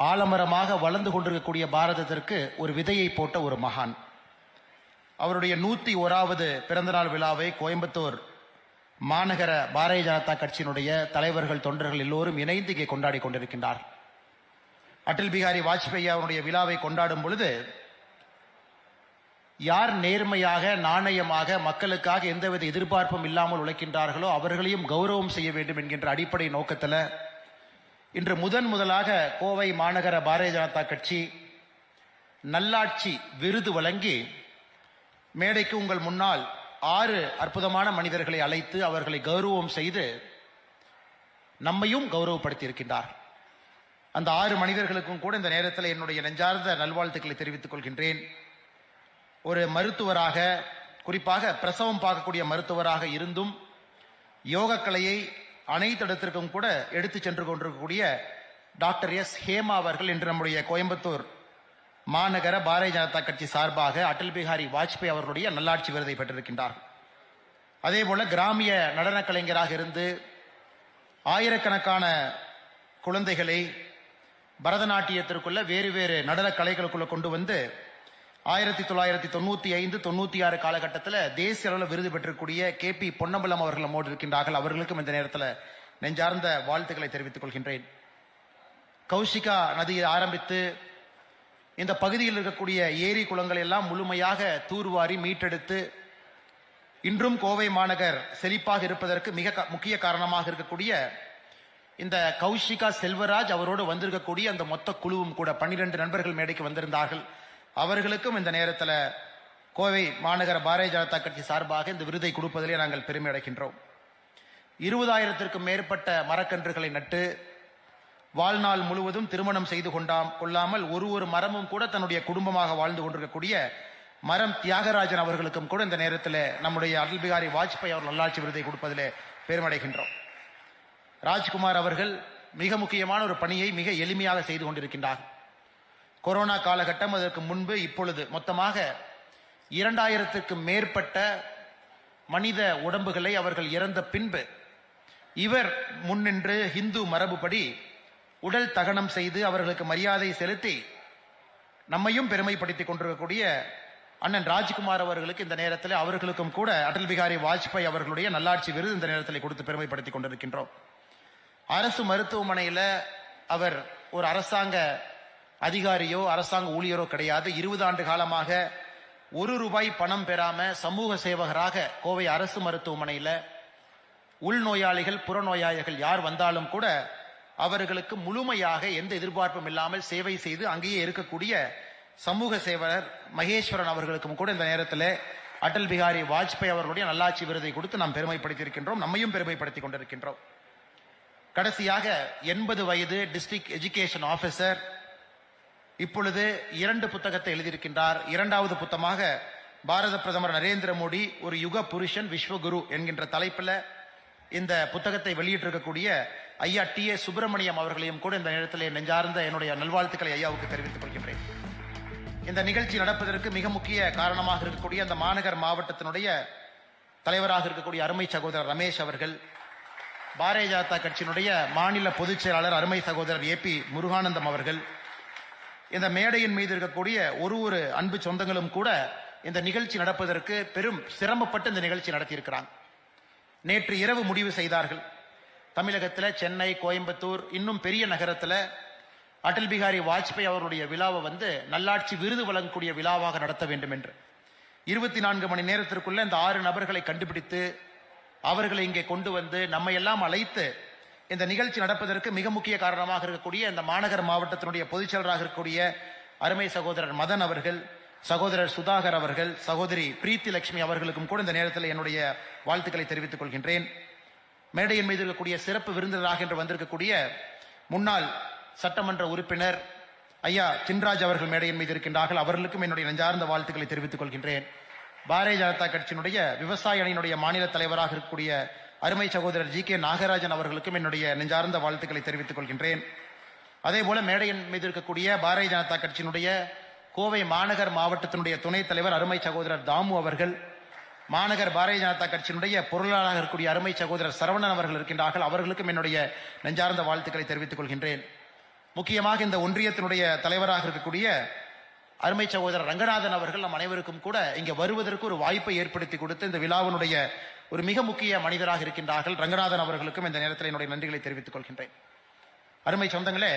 ஆலமரமாக வளர்ந்து கொண்டிருக்கக்கூடிய பாரதத்திற்கு ஒரு விதையை போட்ட ஒரு மகான். அவருடைய நூற்றி ஓராவது பிறந்தநாள் விழாவை கோயம்புத்தூர் மாநகர பாரதிய ஜனதா கட்சியினுடைய தலைவர்கள் தொண்டர்கள் எல்லோரும் இணைந்து இங்கே கொண்டாடி கொண்டிருக்கின்றார். அடல் பிகாரி வாஜ்பேயி அவருடைய விழாவை கொண்டாடும் பொழுது யார் நேர்மையாக நாணயமாக மக்களுக்காக எந்தவித எதிர்பார்ப்பும் இல்லாமல் உழைக்கின்றார்களோ அவர்களையும் கௌரவம் செய்ய வேண்டும் என்கின்ற அடிப்படை நோக்கத்தில் இன்று முதன் முதலாக கோவை மாநகர பாரதிய ஜனதா கட்சி நல்லாட்சி விருது வழங்கி மேடைக்கு உங்கள் முன்னால் ஆறு அற்புதமான மனிதர்களை அழைத்து அவர்களை கௌரவம் செய்து நம்மையும் கௌரவப்படுத்தி இருக்கின்றார் அந்த ஆறு மனிதர்களுக்கும் கூட இந்த நேரத்தில் என்னுடைய நெஞ்சார்ந்த நல்வாழ்த்துக்களை தெரிவித்துக் கொள்கின்றேன். ஒரு மருத்துவராக குறிப்பாக பிரசவம் பார்க்கக்கூடிய மருத்துவராக இருந்தும் யோகக்கலையை அனைத்து இடத்திற்கும் கூட எடுத்து சென்று கொண்டிருக்கக்கூடிய டாக்டர் எஸ். ஹேமா அவர்கள் இன்று நம்முடைய கோயம்புத்தூர் மாநகர பாரதிய ஜனதா கட்சி சார்பாக அடல் பிஹாரி வாஜ்பாய் அவர்களுடைய நல்லாட்சி விருதை பெற்றிருக்கின்றார். அதே போல கிராமிய நடன கலைஞராக இருந்து ஆயிரக்கணக்கான குழந்தைகளை பரதநாட்டியத்திற்குள்ள வேறு வேறு நடன கலைகளுக்குள்ள கொண்டு வந்து ஆயிரத்தி தொள்ளாயிரத்தி தொண்ணூத்தி ஐந்து தொண்ணூத்தி ஆறு காலகட்டத்தில் தேசிய அளவில் விருது பெற்றக்கூடிய கே பி பொன்னம்பலம் அவர்கள் மோடி இருக்கின்றார்கள். அவர்களுக்கும் இந்த நேரத்தில் நெஞ்சார்ந்த வாழ்த்துக்களை தெரிவித்துக் கொள்கின்றேன். கௌஷிகா நதியை ஆரம்பித்து இந்த பகுதியில் இருக்கக்கூடிய ஏரி குளங்கள் எல்லாம் முழுமையாக தூர்வாரி மீட்டெடுத்து இன்றும் கோவை மாநகர் செழிப்பாக இருப்பதற்கு மிக முக்கிய காரணமாக இருக்கக்கூடிய இந்த கௌஷிகா செல்வராஜ் அவரோடு வந்திருக்கக்கூடிய அந்த மொத்த குழுவும் கூட பன்னிரண்டு நண்பர்கள் மேடைக்கு வந்திருந்தார்கள். அவர்களுக்கும் இந்த நேரத்தில் கோவை மாநகர பாரதிய ஜனதா கட்சி சார்பாக இந்த விருதை கொடுப்பதிலே நாங்கள் பெருமை அடைகின்றோம். இருபதாயிரத்திற்கும் மேற்பட்ட மரக்கன்றுகளை நட்டு வாழ்நாள் முழுவதும் திருமணம் செய்து கொண்டாம் கொள்ளாமல் ஒரு ஒரு மரமும் கூட தன்னுடைய குடும்பமாக வாழ்ந்து கொண்டிருக்கக்கூடிய மரம் தியாகராஜன் அவர்களுக்கும் கூட இந்த நேரத்தில் நம்முடைய அடல் பிகாரி வாஜ்பாய் அவர் நல்லாட்சி விருதை கொடுப்பதிலே பெருமடைகின்றோம் ராஜ்குமார் அவர்கள் மிக முக்கியமான ஒரு பணியை மிக எளிமையாக செய்து கொண்டிருக்கின்றார். கொரோனா காலகட்டம் அதற்கு முன்பு இப்பொழுது. மொத்தமாக இரண்டாயிரத்துக்கு மேற்பட்ட மனித உடம்புகளை அவர்கள் இறந்த பின்பு இவர் முன்னின்று இந்து மரபுப்படி உடல் தகனம் செய்து அவர்களுக்கு மரியாதை செலுத்தி நம்மையும் பெருமைப்படுத்திக் கொண்டிருக்கக்கூடிய அண்ணன் ராஜ்குமார் அவர்களுக்கு இந்த நேரத்தில் அவர்களுக்கும் கூட அடல் பிகாரி வாஜ்பாய் அவர்களுடைய நல்லாட்சி விருது இந்த நேரத்தில் கொடுத்து பெருமைப்படுத்திக் கொண்டிருக்கின்றோம். அரசு மருத்துவமனையில் அவர் ஒரு அரசாங்க அதிகாரியோ அரசாங்க ஊழியரோ கிடையாது. இருபது ஆண்டு காலமாக ஒரு ரூபாய் பணம் பெறாம சமூக சேவகராக கோவை அரசு மருத்துவமனையில் உள்நோயாளிகள் புறநோயாளிகள் யார் வந்தாலும் கூட அவர்களுக்கு முழுமையாக எந்த எதிர்பார்ப்பும் இல்லாமல் சேவை செய்து அங்கேயே இருக்கக்கூடிய சமூக சேவகர் மகேஸ்வரன் அவர்களுக்கும் கூட இந்த நேரத்தில் அடல் பிகாரி வாஜ்பாய் அவர்களுடைய நல்லாட்சி விருதை கொடுத்து நாம் பெருமைப்படுத்தியிருக்கின்றோம். நம்மையும் பெருமைப்படுத்திக் கொண்டிருக்கின்றோம். கடைசியாக எண்பது வயது டிஸ்ட்ரிக்ட் எஜுகேஷன் ஆஃபீஸர் இப்பொழுது இரண்டு புத்தகத்தை எழுதியிருக்கின்றார். இரண்டாவது புத்தமாக பாரத பிரதமர் நரேந்திர மோடி ஒரு யுக புருஷன் விஸ்வகுரு என்கின்ற தலைப்பில் இந்த புத்தகத்தை வெளியிட்டிருக்கக்கூடிய ஐயா டி ஏ சுப்பிரமணியம் அவர்களையும் கூட இந்த நேரத்தில் நெஞ்சார்ந்த என்னுடைய நல்வாழ்த்துக்களை ஐயாவுக்கு தெரிவித்துக் கொள்கின்றேன். இந்த நிகழ்ச்சி நடப்பதற்கு மிக முக்கிய காரணமாக இருக்கக்கூடிய அந்த மாநகர் மாவட்டத்தினுடைய தலைவராக இருக்கக்கூடிய அருமை சகோதரர் ரமேஷ் அவர்கள் பாரதிய ஜனதா கட்சியினுடைய மாநில பொதுச் செயலாளர் அருமை சகோதரர் ஏ பி முருகானந்தம் அவர்கள் இந்த மேடையின் மீது இருக்கக்கூடிய ஒரு ஒரு அன்பு சொந்தங்களும் கூட இந்த நிகழ்ச்சி நடப்பதற்கு பெரும் சிரமப்பட்டு இந்த நிகழ்ச்சி நடத்தியிருக்கிறாங்க. நேற்று இரவு முடிவு செய்தார்கள். தமிழகத்தில் சென்னை கோயம்புத்தூர் இன்னும் பெரிய நகரத்தில் அடல் பிகாரி வாஜ்பாய் அவருடைய விழாவை வந்து நல்லாட்சி விருது வழங்கக்கூடிய விழாவாக நடத்த வேண்டும் என்று. இருபத்தி நான்கு மணி நேரத்திற்குள்ள இந்த ஆறு நபர்களை கண்டுபிடித்து அவர்களை இங்கே கொண்டு வந்து நம்ம எல்லாம் அழைத்து இந்த நிகழ்ச்சி நடப்பதற்கு மிக முக்கிய காரணமாக இருக்கக்கூடிய இந்த மாநகர் மாவட்டத்தினுடைய பொதுச் செயலராக இருக்கக்கூடிய அருமை சகோதரர் மதன் அவர்கள் சகோதரர் சுதாகர் அவர்கள் சகோதரி பிரீத்தி லட்சுமி அவர்களுக்கும் கூட இந்த நேரத்தில் என்னுடைய வாழ்த்துக்களை தெரிவித்துக் கொள்கின்றேன். மேடையின் மீது இருக்கக்கூடிய சிறப்பு விருந்தினராக என்று வந்திருக்கக்கூடிய முன்னாள் சட்டமன்ற உறுப்பினர் ஐயா தின்ராஜ் அவர்கள் மேடையின் மீது இருக்கின்றார்கள். அவர்களுக்கும் என்னுடைய நெஞ்சார்ந்த வாழ்த்துக்களை தெரிவித்துக் கொள்கின்றேன். பாரதிய ஜனதா கட்சியினுடைய விவசாய அணியினுடைய மாநில தலைவராக இருக்கக்கூடிய அருமை சகோதரர் ஜி கே நாகராஜன் அவர்களுக்கும் என்னுடைய நெஞ்சார்ந்த வாழ்த்துக்களை தெரிவித்துக் கொள்கின்றேன். அதே போல மேடையின் மீது இருக்கக்கூடிய பாரதிய ஜனதா கட்சியினுடைய கோவை மாநகர் மாவட்டத்தினுடைய துணைத் தலைவர் அருமை சகோதரர் தாமு அவர்கள் மாநகர் பாரதிய ஜனதா கட்சியினுடைய பொருளாளராக இருக்கக்கூடிய அருமை சகோதரர் சரவணன் அவர்கள் இருக்கின்றார்கள். அவர்களுக்கும் என்னுடைய நெஞ்சார்ந்த வாழ்த்துக்களை தெரிவித்துக் கொள்கின்றேன். முக்கியமாக இந்த ஒன்றியத்தினுடைய தலைவராக இருக்கக்கூடிய அருமை சகோதரர் ரங்கநாதன் அவர்கள் நம் அனைவருக்கும் கூட இங்கே வருவதற்கு ஒரு வாய்ப்பை ஏற்படுத்தி கொடுத்து இந்த விழாவினுடைய ஒரு மிக முக்கிய மனிதராக இருக்கின்றார்கள். ரங்கநாதன் அவர்களுக்கும் இந்த நேரத்தில் என்னுடைய நன்றிகளை தெரிவித்துக் கொள்கின்றேன். அருமை சொந்தங்களே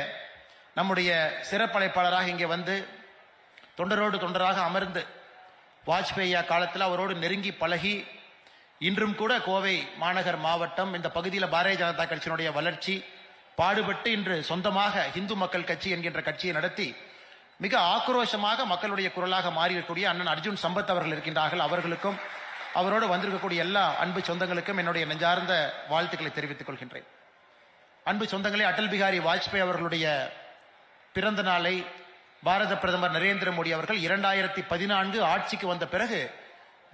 நம்முடைய சிறப்பழைப்பாளராக இங்கே வந்து தொண்டரோடு தொண்டராக அமர்ந்து வாஜ்பேயா காலத்தில் அவரோடு நெருங்கி பழகி இன்றும் கூட கோவை மாநகர் மாவட்டம் இந்த பகுதியில் பாரதிய ஜனதா கட்சியினுடைய வளர்ச்சி பாடுபட்டு இன்று சொந்தமாக இந்து மக்கள் கட்சி என்கின்ற கட்சியை நடத்தி மிக ஆக்ரோஷமாக மக்களுடைய குரலாக மாறியிருக்கக்கூடிய அண்ணன் அர்ஜுன் சம்பத் அவர்கள் இருக்கின்றார்கள். அவர்களுக்கும் அவரோடு வந்திருக்கக்கூடிய எல்லா அன்பு சொந்தங்களுக்கும் என்னுடைய நெஞ்சார்ந்த வாழ்த்துக்களை தெரிவித்துக் கொள்கின்றேன். அன்பு சொந்தங்களே அடல் பிகாரி வாஜ்பாய் அவர்களுடைய பிறந்த நாளை பாரத பிரதமர் நரேந்திர மோடி அவர்கள் இரண்டாயிரத்தி பதினான்கு ஆட்சிக்கு வந்த பிறகு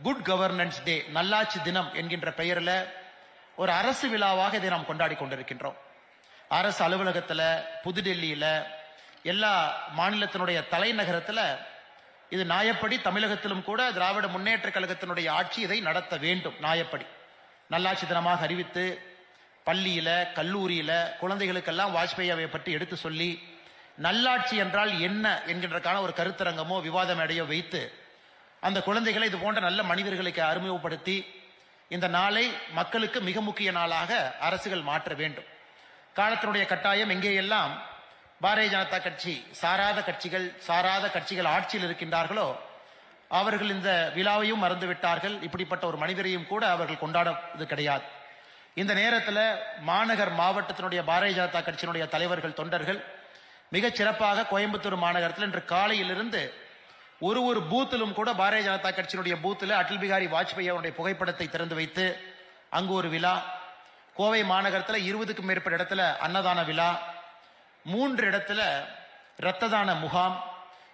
குட் கவர்னன்ஸ் டே நல்லாட்சி தினம் என்கின்ற பெயரில் ஒரு அரசு விழாவாக இதை நாம் கொண்டாடி கொண்டிருக்கின்றோம். அரசு அலுவலகத்தில் புதுடெல்லியில் எல்லா மாநிலத்தினுடைய தலைநகரத்தில் இது நியாயப்படி தமிழகத்திலும் கூட திராவிட முன்னேற்ற கழகத்தினுடைய ஆட்சி இதை நடத்த வேண்டும் நியாயப்படி நல்லாட்சி தினமாக அறிவித்து பள்ளியில கல்லூரியில குழந்தைகளுக்கெல்லாம் வாஜ்பாயை பற்றி எடுத்து சொல்லி நல்லாட்சி என்றால் என்ன என்கின்றக்கான ஒரு கருத்தரங்கமோ விவாத மேடையோ வைத்து அந்த குழந்தைகளை இது போன்ற நல்ல மனிதர்களுக்கு அறிமுகப்படுத்தி இந்த நாளை மக்களுக்கு மிக முக்கிய நாளாக அரசுகள் மாற்ற வேண்டும். காலத்தினுடைய கட்டாயம் எங்கேயெல்லாம் பாரதிய ஜனதா கட்சி சாராத கட்சிகள் சாராத கட்சிகள் ஆட்சியில் இருக்கின்றார்களோ அவர்கள் இந்த விழாவையும் மறந்து விட்டார்கள் இப்படிப்பட்ட ஒரு மனிதரையும் கூட அவர்கள் கொண்டாடுவது கிடையாது. இந்த நேரத்தில் மாநகர் மாவட்டத்தினுடைய பாரதிய ஜனதா கட்சியினுடைய தலைவர்கள் தொண்டர்கள் மிகச் சிறப்பாக கோயம்புத்தூர் மாநகரத்தில் இன்று காலையிலிருந்து ஒரு ஒரு பூத்திலும் கூட பாரதிய ஜனதா கட்சியினுடைய பூத்தில் அடல் பிகாரி வாஜ்பாய் அவருடைய புகைப்படத்தை திறந்து வைத்து அங்கு ஒரு விழா. கோவை மாநகரத்தில் இருபதுக்கும் மேற்பட்ட இடத்துல அன்னதான விழா. மூன்று இடத்துல இரத்த தான முகாம்.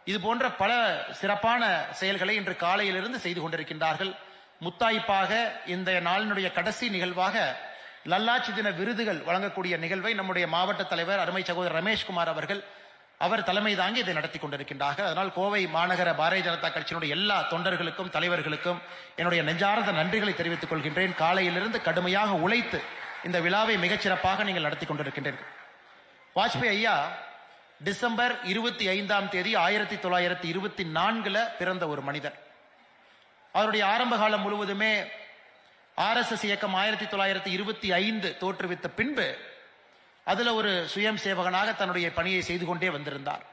இது போன்ற பல சிறப்பான செயல்களை இன்று காலையிலிருந்து செய்து கொண்டிருக்கின்றார்கள். முத்தாய்ப்பாக இந்த நாளினுடைய கடைசி நிகழ்வாக லல்லாட்சி தின விருதுகள் வழங்கக்கூடிய நிகழ்வை நம்முடைய மாவட்ட தலைவர் அருமை சகோதரர் ரமேஷ்குமார் அவர்கள் அவர் தலைமை தாங்கி இதை நடத்தி கொண்டிருக்கின்றார்கள். அதனால் கோவை மாநகர பாரதிய ஜனதா கட்சியினுடைய எல்லா தொண்டர்களுக்கும் தலைவர்களுக்கும் என்னுடைய நெஞ்சார்ந்த நன்றிகளை தெரிவித்துக் கொள்கின்றேன். காலையிலிருந்து கடுமையாக உழைத்து இந்த விழாவை மிகச்சிறப்பாக நீங்கள் நடத்தி கொண்டிருக்கின்றீர்கள். வாஜ்பாய் ஐயா டிசம்பர் இருபத்தி ஐந்தாம் தேதி ஆயிரத்தி தொள்ளாயிரத்தி இருபத்தி நான்குல பிறந்த ஒரு மனிதர். அவருடைய ஆரம்ப காலம் முழுவதுமே ஆர்எஸ்எஸ் இயக்கம் ஆயிரத்தி தொள்ளாயிரத்தி இருபத்தி ஐந்து தோற்றுவித்த பின்பு அதுல ஒரு சுயம் சேவகனாக தன்னுடைய பணியை செய்து கொண்டே வந்திருந்தார்.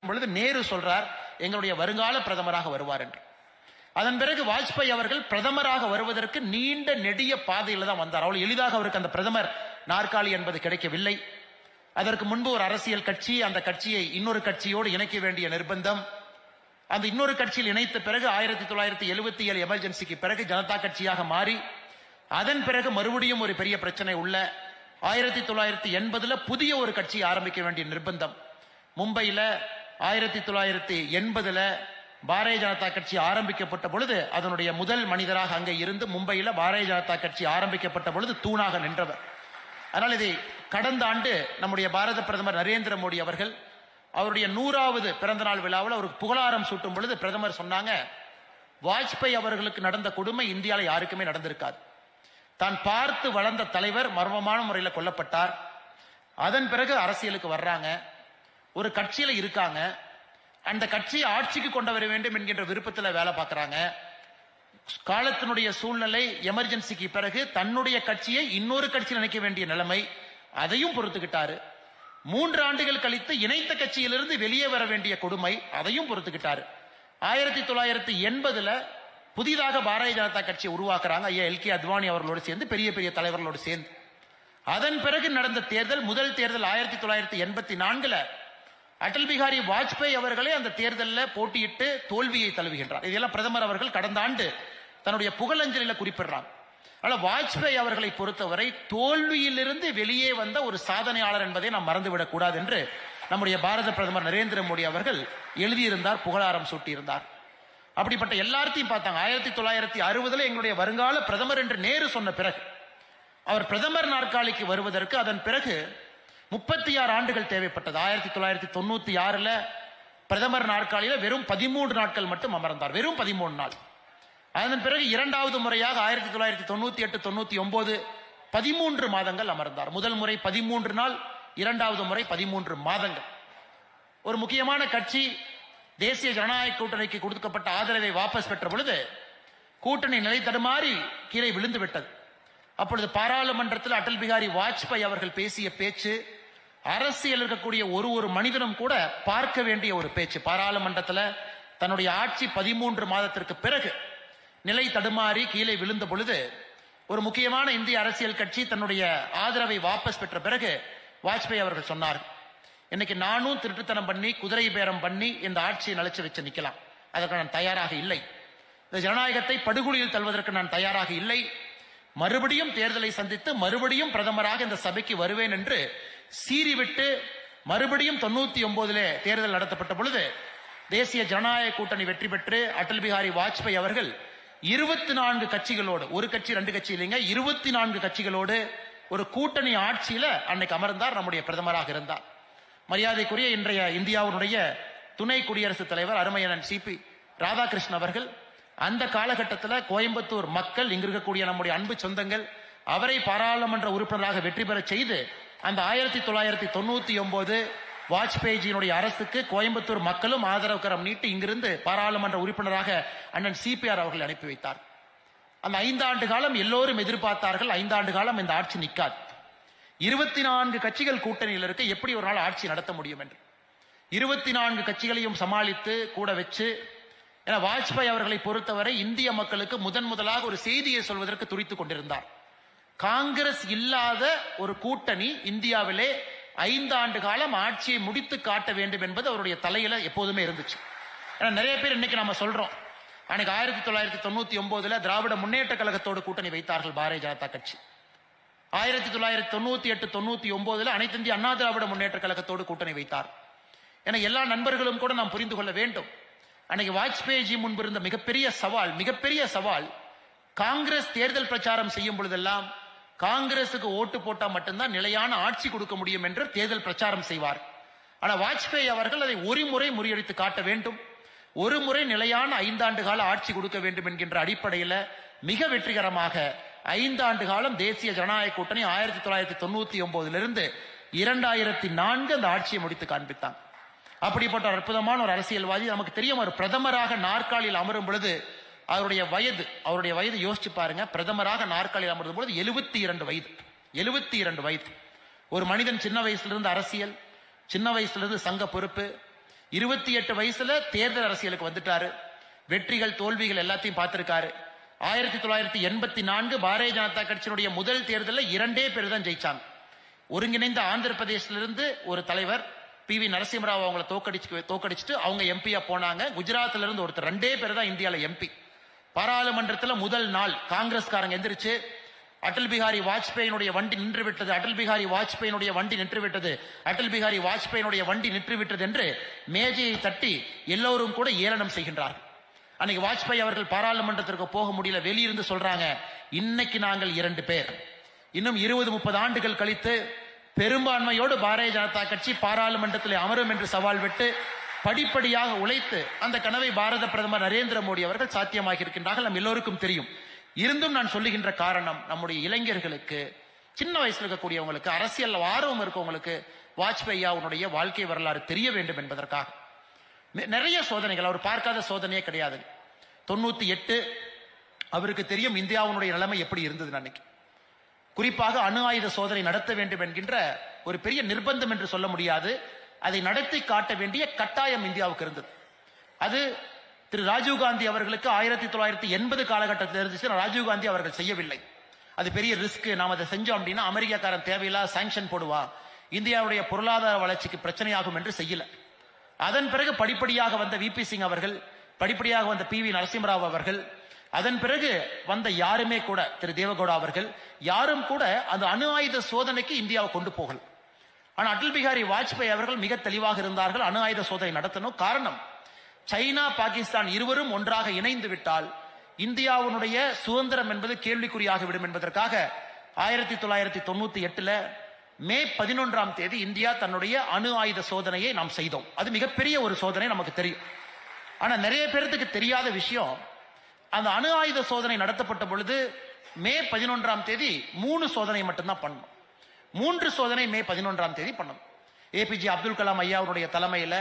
பொழுது நேரு சொல்றார் எங்களுடைய வருங்கால பிரதமராக வருவார் என்று. அதன் பிறகு வாஜ்பாய் அவர்கள் பிரதமராக வருவதற்கு நீண்ட நெடிய பாதையில் தான் வந்தார். அவ்வளவு எளிதாக அவருக்கு அந்த பிரதமர் நாற்காலி என்பது கிடைக்கவில்லை. அதற்கு முன்பு ஒரு அரசியல் கட்சி அந்த கட்சியை இன்னொரு கட்சியோடு இணைக்க வேண்டிய நிர்பந்தம். அந்த இன்னொரு கட்சியில் இணைத்த பிறகு ஆயிரத்தி தொள்ளாயிரத்தி எழுபத்தி ஏழு எமர்ஜென்சிக்கு பிறகு ஜனதா கட்சியாக மாறி அதன் பிறகு மறுபடியும் ஒரு பெரிய பிரச்சனை உள்ள ஆயிரத்தி தொள்ளாயிரத்தி எண்பதுல புதிய ஒரு கட்சி ஆரம்பிக்க வேண்டிய நிர்பந்தம். மும்பையில ஆயிரத்தி தொள்ளாயிரத்தி எண்பதுல பாரதிய ஜனதா கட்சி ஆரம்பிக்கப்பட்ட பொழுது அதனுடைய முதல் மனிதராக அங்கே இருந்து மும்பையில பாரதிய ஜனதா கட்சி ஆரம்பிக்கப்பட்ட பொழுது தூணாக நின்றவர். அதனால் இதை கடந்த ஆண்டு நம்முடைய பாரத பிரதமர் நரேந்திர மோடி அவர்கள் அவருடைய நூறாவது பிறந்தநாள் விழாவில் அவருக்கு புகழாரம் சூட்டும் பொழுது பிரதமர் சொன்னாங்க வாஜ்பாய் அவர்களுக்கு நடந்த கொடுமை இந்தியாவில் யாருக்குமே நடந்திருக்காது. தான் பார்த்து வளர்ந்த தலைவர் மர்மமான முறையில் கொல்லப்பட்டார். அதன் பிறகு அரசியலுக்கு வர்றாங்க. ஒரு கட்சியில் இருக்காங்க. அந்த கட்சியை ஆட்சிக்கு கொண்டு வர வேண்டும் என்கின்ற விருப்பத்தில் வேலை பார்க்குறாங்க. காலத்தினுடைய சூழ்நிலை எமர்ஜென்சிக்கு பிறகு தன்னுடைய கட்சியை இன்னொரு கட்சியில் நினைக்க வேண்டிய நிலைமை. அதையும் பொறுத்துக்கிட்டாரு. மூன்று ஆண்டுகள் கழித்து இணைத்த கட்சியிலிருந்து வெளியே வர வேண்டிய கொடுமை அதையும் பொறுத்துக்கிட்டாரு. ஆயிரத்தி தொள்ளாயிரத்தி எண்பதுல புதிதாக பாரதிய ஜனதா கட்சி உருவாக்குறாங்க. ஐயா எல் கே அத்வானி அவர்களோடு சேர்ந்து பெரிய பெரிய தலைவர்களோடு சேர்ந்து. அதன் பிறகு நடந்த தேர்தல் முதல் தேர்தல் ஆயிரத்தி தொள்ளாயிரத்தி எண்பத்தி நான்குல அடல் பிகாரி வாஜ்பாய் அவர்களே அந்த தேர்தலில் போட்டியிட்டு தோல்வியை தழுவுகின்றார். இதெல்லாம் பிரதமர் அவர்கள் கடந்த ஆண்டு தன்னுடைய புகழஞ்சலில குறிப்பிடுறாங்க. ஆனால் வாஜ்பாய் அவர்களை பொறுத்தவரை தோல்வியிலிருந்து வெளியே வந்த ஒரு சாதனையாளர் என்பதை நாம் மறந்துவிடக் கூடாது என்று நம்முடைய பாரத பிரதமர் நரேந்திர மோடி அவர்கள் எழுதியிருந்தார் புகழாரம் சூட்டியிருந்தார். அப்படிப்பட்ட எல்லாத்தையும் பார்த்தாங்க. ஆயிரத்தி தொள்ளாயிரத்தி அறுபதுல எங்களுடைய வருங்கால பிரதமர் என்று நேரு சொன்ன பிறகு அவர் பிரதமர் நாற்காலிக்கு வருவதற்கு அதன் பிறகு முப்பத்தி ஆறு ஆண்டுகள் தேவைப்பட்டது. ஆயிரத்தி தொள்ளாயிரத்தி தொண்ணூத்தி ஆறுல பிரதமர் நாற்காலியில வெறும் பதிமூன்று நாட்கள் மட்டும் அமர்ந்தார். வெறும் பதிமூணு நாள். அதன் பிறகு இரண்டாவது முறையாக ஆயிரத்தி தொள்ளாயிரத்தி தொண்ணூற்றி எட்டு தொண்ணூற்றி ஒன்பது பதிமூன்று மாதங்கள் அமர்ந்தார். முதல் முறை பதிமூன்று நாள் இரண்டாவது முறை பதிமூன்று மாதங்கள். ஒரு முக்கியமான கட்சி தேசிய ஜனநாயக கூட்டணிக்கு கொடுக்கப்பட்ட ஆதரவை வாபஸ் பெற்ற பொழுது கூட்டணி நிலை தடுமாறி கீழே விழுந்து விட்டது. அப்பொழுது பாராளுமன்றத்தில் அடல் பிகாரி வாஜ்பாய் அவர்கள் பேசிய பேச்சு அரசியல் இருக்கக்கூடிய ஒரு ஒரு மனிதனும் கூட பார்க்க வேண்டிய ஒரு பேச்சு. பாராளுமன்றத்தில் தன்னுடைய ஆட்சி பதிமூன்று மாதத்திற்கு பிறகு நிலை தடுமாறி கீழே விழுந்த பொழுது ஒரு முக்கியமான இந்திய அரசியல் கட்சி தன்னுடைய ஆதரவை வாபஸ் பெற்ற பிறகு வாஜ்பாய் அவர்கள் சொன்னார் இன்னைக்கு நானும் திருட்டுத்தனம் பண்ணி குதிரை பேரம் பண்ணி இந்த ஆட்சியை நிலைச்சு வச்சு நிக்கலாம். அதற்கு நான் தயாராக இல்லை. இந்த ஜனநாயகத்தை படுகொலியில் தள்ளுவதற்கு நான் தயாராக இல்லை. மறுபடியும் தேர்தலை சந்தித்து மறுபடியும் பிரதமராக இந்த சபைக்கு வருவேன் என்று சீறிவிட்டு மறுபடியும் தொண்ணூத்தி ஒன்பதிலே தேர்தல் நடத்தப்பட்ட பொழுது தேசிய ஜனநாயக கூட்டணி வெற்றி பெற்று அடல் பிஹாரி வாஜ்பாய் அவர்கள் இருபத்தி நான்கு கட்சிகளோடு ஒரு கட்சி ரெண்டு கட்சி இல்லைங்க இருபத்தி நான்கு கட்சிகளோடு ஒரு கூட்டணி ஆட்சியில அன்னைக்கு அமர்ந்தார் நம்முடைய பிரதமராக இருந்தார். மரியாதைக்குரிய இன்றைய இந்தியாவுடைய துணை குடியரசுத் தலைவர் அருமையனன் சிபி ராதாகிருஷ்ணன் அவர்கள் அந்த காலகட்டத்தில் கோயம்புத்தூர் மக்கள் இங்கு இருக்கக்கூடிய நம்முடைய அன்பு சொந்தங்கள் அவரை பாராளுமன்ற உறுப்பினராக வெற்றி பெற செய்து அந்த ஆயிரத்தி தொள்ளாயிரத்தி தொண்ணூத்தி ஒன்பது வாஜ்பேயிஜியினுடைய அரசுக்கு கோயம்புத்தூர் மக்களும் ஆதரவு கரம் நீட்டு இங்கிருந்து பாராளுமன்ற உறுப்பினராக அண்ணன் சிபிஆர் அவர்கள் அனுப்பி வைத்தார். அந்த ஐந்தாண்டு காலம் எல்லோரும் எதிர்பார்த்தார்கள். ஐந்தாண்டு காலம் இந்த ஆட்சி நிற்காது. இருபத்தி நான்கு கட்சிகள் கூட்டணியில் இருக்க எப்படி ஒரு நாள் ஆட்சி நடத்த முடியும் என்று. இருபத்தி நான்கு கட்சிகளையும் சமாளித்து கூட வச்சு ஏன்னா வாஜ்பாய் அவர்களை பொறுத்தவரை இந்திய மக்களுக்கு முதன் முதலாக ஒரு செய்தியை சொல்வதற்கு துடித்துக் கொண்டிருந்தார். காங்கிரஸ் இல்லாத ஒரு கூட்டணி இந்தியாவிலே ஐந்து ஆண்டு காலம் ஆட்சியை முடித்து காட்ட வேண்டும் என்பது அவருடைய தலையில எப்போதுமே இருந்துச்சு. ஏன்னா நிறைய பேர் இன்னைக்கு நம்ம சொல்றோம். அன்னைக்கு ஆயிரத்தி தொள்ளாயிரத்தி தொண்ணூத்தி ஒன்பதுல திராவிட முன்னேற்ற கழகத்தோடு கூட்டணி வைத்தார்கள் பாரதிய ஜனதா கட்சி. ஆயிரத்தி தொள்ளாயிரத்தி தொண்ணூத்தி எட்டு தொண்ணூத்தி ஒன்பதுல அனைத்து இந்திய அண்ணா திராவிட முன்னேற்ற கழகத்தோடு கூட்டணி வைத்தார். என எல்லா நண்பர்களும் கூட நாம் புரிந்து கொள்ள வேண்டும். அன்னைக்கு வாஜ்பேயி முன்பு இருந்த மிகப்பெரிய சவால் மிகப்பெரிய சவால் காங்கிரஸ் தேர்தல் பிரச்சாரம் செய்யும் பொழுதெல்லாம் காங்கிரசுக்கு ஓட்டு போட்டா மட்டும்தான் நிலையான ஆட்சி கொடுக்க முடியும் என்று தேர்தல் பிரச்சாரம் செய்வார். ஆனா வாஜ்பேயி அவர்கள் அதை ஒரு முறை முறியடித்து காட்ட வேண்டும். ஒரு முறை நிலையான ஐந்தாண்டு கால ஆட்சி கொடுக்க வேண்டும் என்கின்ற அடிப்படையில் மிக வெற்றிகரமாக ஐந்தாண்டு காலம் தேசிய ஜனநாயக கூட்டணி ஆயிரத்தி தொள்ளாயிரத்தி தொண்ணூத்தி ஒன்பதிலிருந்து இரண்டாயிரத்தி நான்கு அந்த ஆட்சியை முடித்து காண்பித்தாங்க அப்படிப்பட்ட ஒரு அற்புதமான ஒரு அரசியல்வாதி. நமக்கு தெரியும் ஒரு பிரதமராக நாற்காலியில் அமரும் பொழுது அவருடைய வயது அவருடைய வயது யோசிச்சு பாருங்க. பிரதமராக நாற்காலியில் அமர்ந்த பொழுது எழுபத்தி இரண்டு வயது. எழுபத்தி இரண்டு வயது. ஒரு மனிதன் சின்ன வயசுல இருந்து அரசியல் சின்ன வயசுல இருந்து சங்க பொறுப்பு இருபத்தி எட்டு வயசுல தேர்தல் அரசியலுக்கு வந்துட்டாரு. வெற்றிகள் தோல்விகள் எல்லாத்தையும் பார்த்திருக்காரு. ஆயிரத்தி தொள்ளாயிரத்தி எண்பத்தி நான்கு பாரதிய ஜனதா கட்சியினுடைய முதல் தேர்தலில் இரண்டே பேர் தான் ஜெயிச்சாங்க. ஒருங்கிணைந்த ஆந்திர பிரதேசிலிருந்து ஒரு தலைவர் பி வி நரசிம்மராவ் அவங்கள தோக்கடிச்சு தோக்கடிச்சுட்டு அவங்க எம்பியா போனாங்க. குஜராத்ல இருந்து ஒருத்தர் ரெண்டே பேர் தான் இந்தியாவில் எம்பி பாராளுமன்றத்தில் முதல் நாள் காங்கிரஸ்காரங்க எந்திரிச்சு அடல் பிகாரி வாஜ்பேயினுடைய வண்டி நின்று விட்டது அடல் பிகாரி வாஜ்பேயினுடைய வண்டி நின்று விட்டது அடல் பிகாரி வாஜ்பேயினுடைய வண்டி நின்று விட்டது என்று மேஜையை தட்டி எல்லோரும் கூட ஏளனம் செய்கின்றார்கள். அன்னைக்கு வாஜ்பாய் அவர்கள் பாராளுமன்றத்திற்கு போக முடியல வெளியிருந்து சொல்றாங்க இன்னைக்கு நாங்கள் இரண்டு பேர். இன்னும் இருபது முப்பது ஆண்டுகள் கழித்து பெரும்பான்மையோடு பாரதிய ஜனதா கட்சி பாராளுமன்றத்தில் அமரும் என்று சவால் விட்டு படிப்படியாக உழைத்து அந்த கனவை பாரத பிரதமர் நரேந்திர மோடி அவர்கள் சாத்தியமாகி இருக்கின்றார்கள். நம் எல்லோருக்கும் தெரியும். இருந்தும் நான் சொல்லுகின்ற காரணம் நம்முடைய இளைஞர்களுக்கு சின்ன வயசுல இருக்கக்கூடியவங்களுக்கு அரசியல் ஆர்வம் இருக்கவங்களுக்கு வாஜ்பாய் அவனுடைய வாழ்க்கை வரலாறு தெரிய வேண்டும் என்பதற்காக. நெ- நிறைய சோதனைகள். அவர் பார்க்காத சோதனையே கிடையாது. தொண்ணூத்தி எட்டு அவருக்கு தெரியும் இந்தியாவுடைய நிலைமை எப்படி இருந்தது அன்னைக்கு. குறிப்பாக அணு ஆயுத சோதனை நடத்த வேண்டும் என்கின்ற ஒரு பெரிய நிர்பந்தம் என்று சொல்ல முடியாது. அதை நடத்தி காட்ட வேண்டிய கட்டாயம் இந்தியாவுக்கு இருந்தது. அது திரு ராஜீவ்காந்தி அவர்களுக்கு ஆயிரத்தி தொள்ளாயிரத்தி எண்பது காலகட்டத்தில் இருந்துச்சு. ராஜீவ்காந்தி அவர்கள் செய்யவில்லை. அது பெரிய ரிஸ்க். நாம் அதை செஞ்சோம் அப்படின்னா அமெரிக்காக்காரன் தேவையில்லாத சாங்ஷன் போடுவா. இந்தியாவுடைய பொருளாதார வளர்ச்சிக்கு பிரச்சனையாகும் என்று செய்யல. அதன் பிறகு படிப்படியாக வந்த விபி சிங் அவர்கள் படிப்படியாக வந்த பி வி நரசிம்மராவ் அவர்கள் அதன் பிறகு வந்த யாருமே கூட திரு தேவகவுடா அவர்கள் யாரும் கூட அந்த அணு ஆயுத சோதனைக்கு இந்தியாவை கொண்டு போகல. ஆனால் அடல் பிகாரி வாஜ்பாய் அவர்கள் மிக தெளிவாக இருந்தார்கள் அணு ஆயுத சோதனை நடத்தணும். காரணம் சைனா பாகிஸ்தான் இருவரும் ஒன்றாக இணைந்து விட்டால் இந்தியாவுடைய சுதந்திரம் என்பது கேள்விக்குறியாகிவிடும் என்பதற்காக ஆயிரத்தி தொள்ளாயிரத்தி தொண்ணூத்தி எட்டுல மே பதினொன்றாம் தேதி இந்தியா தன்னுடைய அணு ஆயுத சோதனையை நாம் செய்தோம். அது மிகப்பெரிய ஒரு சோதனை நமக்கு தெரியும். ஆனா நிறைய பேருக்கு தெரியாத விஷயம் அந்த அணு ஆயுத சோதனை நடத்தப்பட்ட பொழுது மே பதினொன்றாம் தேதி மூணு சோதனை மட்டும்தான் பண்ணோம் மூன்று சோதனை மே பதினொன்றாம் தேதி பண்ணணும். ஏபிஜே அப்துல் கலாம் ஐயா அவருடைய தலைமையில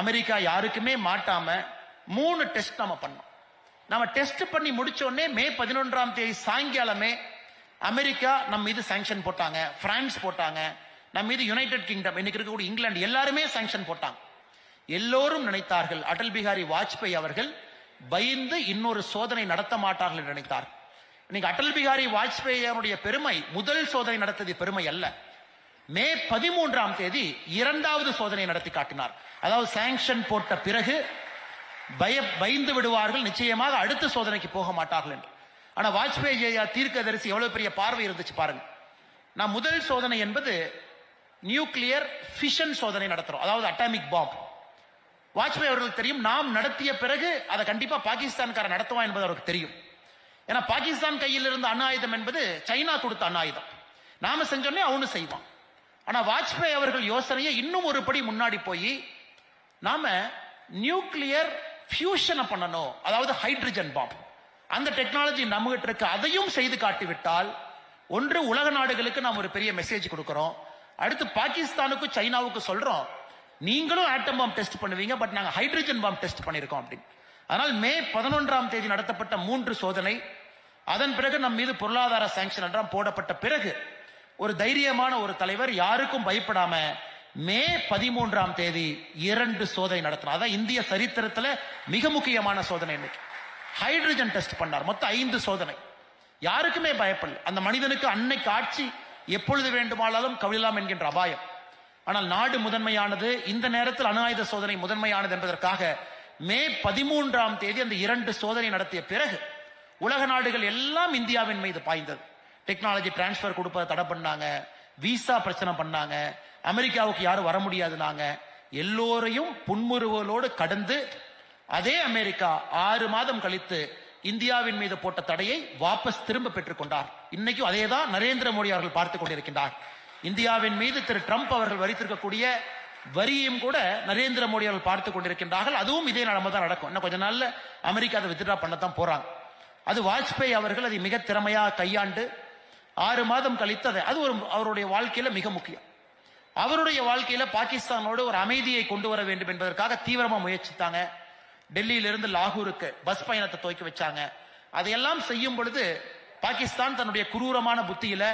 அமெரிக்கா யாருக்குமே மாட்டாம மூணு டெஸ்ட் நம்ம பண்ணோம். நம்ம டெஸ்ட் பண்ணி முடிச்சோடனே மே பதினொன்றாம் தேதி சாயங்காலமே அமெரிக்கா நம்ம மீது சாங்ஷன் போட்டாங்க. பிரான்ஸ் போட்டாங்க. நம்ம மீது யுனைடெட் கிங்டம் இன்னைக்கு இருக்கக்கூடிய இங்கிலாந்து எல்லாருமே சாங்ஷன் போட்டாங்க. எல்லோரும் நினைத்தார்கள். அடல் பிஹாரி வாஜ்பாய் அவர்கள் பயந்து இன்னொரு சோதனை நடத்த மாட்டார்கள் என்று இன்னைக்கு அடல் பிகாரி வாஜ்பாய் பெருமை முதல் சோதனை நடத்தியது பெருமை அல்ல. மே பதிமூன்றாம் தேதி இரண்டாவது சோதனை நடத்தி காட்டினார். அதாவது சாங்ஷன் போட்ட பிறகு பய பயந்து விடுவார்கள் நிச்சயமாக அடுத்த சோதனைக்கு போக மாட்டார்கள் என்று. ஆனா வாஜ்பேயி ஐயா தீர்க்கதரிசி எவ்வளவு பெரிய பார்வை இருந்துச்சு பாருங்க. நான் முதல் சோதனை என்பது நியூக்ளியர் ஃபிஷன் சோதனை நடத்துறோம். அதாவது அட்டாமிக் பாம்பு வாஜ்பாய் அவர்களுக்கு தெரியும் நாம் நடத்திய பிறகு அதை கண்டிப்பா பாகிஸ்தான்காரன் நடத்துவான் என்பது அவருக்கு தெரியும். ஏன்னா பாகிஸ்தான் கையில் இருந்த அணு ஆயுதம் என்பது சைனா கொடுத்த அணு ஆயுதம். நாம செஞ்சோன்னே அவனு செய்வான். ஆனா வாஜ்பாய் அவர்கள் யோசனையை இன்னும் ஒரு படி முன்னாடி போய் நாம நியூக்ளியர் ஃபியூஷனை பண்ணணும். அதாவது ஹைட்ரஜன் பாம்பு. அந்த டெக்னாலஜி நம்மகிட்ட இருக்கு. அதையும் செய்து காட்டிவிட்டால் ஒன்று உலக நாடுகளுக்கு நாம் ஒரு பெரிய மெசேஜ் கொடுக்கிறோம். அடுத்து பாகிஸ்தானுக்கும் சைனாவுக்கு சொல்றோம் நீங்களும் ஆட்டம் பாம் டெஸ்ட் பண்ணுவீங்க பட் நாங்கள் ஹைட்ரஜன் பாம் டெஸ்ட் பண்ணியிருக்கோம் அப்படின்னு. அதனால் மே பதினொன்றாம் தேதி நடத்தப்பட்ட மூன்று சோதனை அதன் பிறகு நம் மீது பொருளாதார சாங்ஷன் எல்லாம் போடப்பட்ட பிறகு ஒரு தைரியமான ஒரு தலைவர் யாருக்கும் பயப்படாம மே பதிமூன்றாம் தேதி இரண்டு சோதனை நடத்தினார் அதான் இந்திய சரித்திரத்துல மிக முக்கியமான சோதனை இன்னைக்கு. ஹைட்ரஜன் டெஸ்ட் பண்ணார். மொத்தம் ஐந்து சோதனை. யாருக்குமே பயப்படல. அந்த மனிதனுக்கு அன்னைக்கு ஆட்சி எப்பொழுது வேண்டுமானாலும் கவிழலாம் என்கின்ற அபாயம். ஆனால் நாடு முதன்மையானது இந்த நேரத்தில் அணு ஆயுத சோதனை முதன்மையானது என்பதற்காக மே பதிமூன்றாம் தேதி அந்த இரண்டு சோதனை நடத்திய பிறகு உலக நாடுகள் எல்லாம் இந்தியாவின் மீது பாய்ந்தது. டெக்னாலஜி டிரான்ஸ்பர் கொடுப்பதை தடை பண்ணாங்க. விசா பிரச்சனை பண்ணாங்க. அமெரிக்காவுக்கு யாரும் வர முடியாது நாங்க எல்லோரையும் புன்முறுவலோடு கடந்து அதே அமெரிக்கா ஆறு மாதம் கழித்து இந்தியாவின் மீது போட்ட தடையை வாபஸ் திரும்ப பெற்றுக் கொண்டார் இன்னைக்கும் அதே தான் நரேந்திர மோடி அவர்கள் பார்த்துக் கொண்டிருக்கின்றார். இந்தியாவின் மீது திரு ட்ரம்ப் அவர்கள் வரித்திருக்கக்கூடிய வரியும் கூட நரேந்திர மோடி அவர்கள் பார்த்துக் கொண்டிருக்கின்றார்கள். அதுவும் இதே நிலைமை தான் நடக்கும். இன்னும் கொஞ்ச நாள்ல அமெரிக்கா அதை வித்ட்ரா பண்ணத்தான் போறாங்க. அது வாஜ்பேயி அவர்கள் அதை மிக திறமையாக கையாண்டு ஆறு மாதம் கழித்து அதை அது ஒரு அவருடைய வாழ்க்கையில மிக முக்கியம். அவருடைய வாழ்க்கையில பாகிஸ்தானோடு ஒரு அமைதியை கொண்டு வர வேண்டும் என்பதற்காக தீவிரமா முயற்சித்தாங்க. டெல்லியிலிருந்து லாகூருக்கு பஸ் பயணத்தை துவக்கி வச்சாங்க. அதையெல்லாம் செய்யும் பொழுது பாகிஸ்தான் தன்னுடைய குரூரமான புத்தியில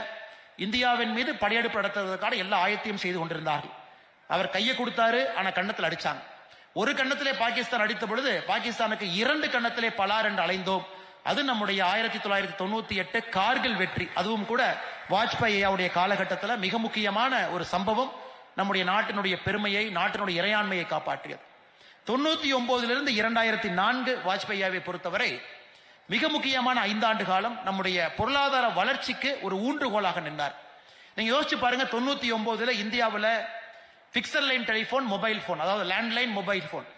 இந்தியாவின் மீது படையெடுப்பு நடத்துவதற்கான எல்லா ஆயத்தையும் செய்து கொண்டிருந்தார்கள். அவர் கையை கொடுத்தாரு ஆனா கன்னத்தில் அடிச்சாங்க. ஒரு கன்னத்திலே பாகிஸ்தான் அடித்த பொழுது பாகிஸ்தானுக்கு இரண்டு கன்னத்திலே பலார் என்று அலைந்தோம். அது நம்முடைய ஆயிரத்தி தொள்ளாயிரத்தி தொண்ணூத்தி எட்டு கார்கில் வெற்றி. அதுவும் கூட வாஜ்பாய் ஐயாவுடைய காலகட்டத்தில் மிக முக்கியமான ஒரு சம்பவம். நம்முடைய நாட்டினுடைய பெருமையை நாட்டினுடைய இறையாண்மையை காப்பாற்றியது. தொண்ணூத்தி ஒன்பதிலிருந்து இரண்டாயிரத்தி நான்கு வாஜ்பாயாவை பொறுத்தவரை மிக முக்கியமான ஐந்தாண்டு காலம் நம்முடைய பொருளாதார வளர்ச்சிக்கு ஒரு ஊன்றுகோலாக நின்றார். நீங்க யோசிச்சு பாருங்க தொண்ணூத்தி ஒன்பதுல இந்தியாவில் fixed line telephone mobile phone அதாவது லேண்ட்லைன் மொபைல் போன்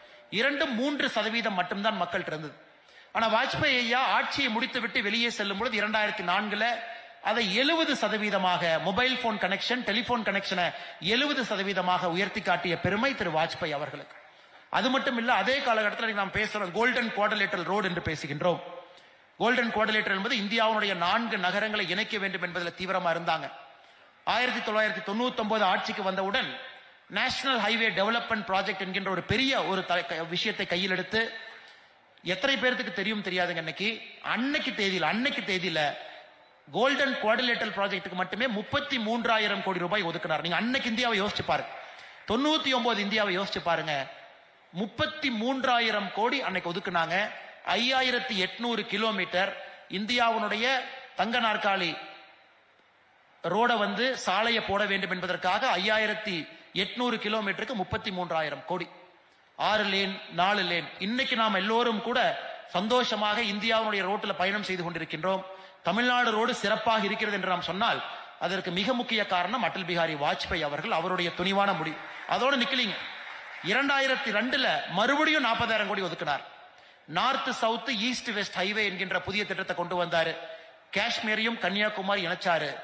இரண்டும் மூன்று சதவீதம் மட்டும்தான் மக்கள்கிட்ட இருந்தது. ஆனா வாஜ்பாய் ஐயா ஆட்சியை முடித்துவிட்டு வெளியே செல்லும் பொழுது இரண்டாயிரத்தி நான்குல அதை எழுபது சதவீதமாக மொபைல் போன் கனெக்ஷன் டெலிபோன் கனெக்ஷனை எழுபது சதவீதமாக உயர்த்தி காட்டிய பெருமை திரு வாஜ்பாய் அவர்களுக்கு. அது மட்டும் இல்ல அதே காலகட்டத்தில் நாம் பேசுறோம் கோல்டன் குவாடலேட்டல் ரோடு என்று பேசுகின்றோம். கோல்டன் குவாடலேட்டர் என்பது இந்தியாவுடைய நான்கு நகரங்களை இணைக்க வேண்டும் என்பதில் தீவிரமா இருந்தாங்க. ஆயிரத்தி தொள்ளாயிரத்தி தொண்ணூத்தி ஒன்பது ஆட்சிக்கு வந்தவுடன் நேஷனல் ஹைவே டெவலப்மெண்ட் ப்ராஜெக்ட் என்கின்ற ஒரு பெரிய ஒரு விஷயத்தை கையில் எடுத்து எத்தனை பேர்த்துக்கு தெரியும் தெரியாதுங்க அன்னைக்கு? அன்னைக்கு தேதியில் அன்னைக்கு தேதியில கோல்டன் குவாடிலேட்டல் ப்ராஜெக்ட்டுக்கு மட்டுமே முப்பத்தி மூன்றாயிரம் கோடி ரூபாய் ஒதுக்கினார். நீங்க அன்னைக்கு இந்தியாவை யோசிச்சு பாருங்க. தொண்ணூத்தி ஒன்பது இந்தியாவை யோசிச்சு பாருங்க. முப்பத்தி மூன்றாயிரம் கோடி அன்னைக்கு ஒதுக்குனாங்க. ஐயாயிரத்தி எட்நூறு கிலோமீட்டர் இந்தியாவினுடைய தங்க நாற்காலி ரோட வந்து சாலையை போட வேண்டும் என்பதற்காக ஐயாயிரத்தி எட்நூறு கிலோமீட்டருக்கு முப்பத்தி மூன்றாயிரம் கோடி. ஆறு லேன் நாலு லேன் இன்னைக்கு நாம் எல்லோரும் கூட சந்தோஷமாக இந்தியாவுடைய ரோட்டில் பயணம் செய்து கொண்டிருக்கின்றோம். தமிழ்நாடு ரோடு சிறப்பாக இருக்கிறது என்று நாம் சொன்னால் அதற்கு மிக முக்கிய காரணம் அடல் பிஹாரி வாஜ்பாய் அவர்கள் அவருடைய துணிவான முடி. அதோடு நிக்கலீங்க. இரண்டாயிரத்தி ரெண்டுல மறுபடியும் நாற்பதாயிரம் crore ஒதுக்கினார். North south east west highway என்கின்ற புதிய திட்டத்தை கொண்டு வந்தாரு. காஷ்மீரையும் கன்னியாகுமரி இணைச்சாரு.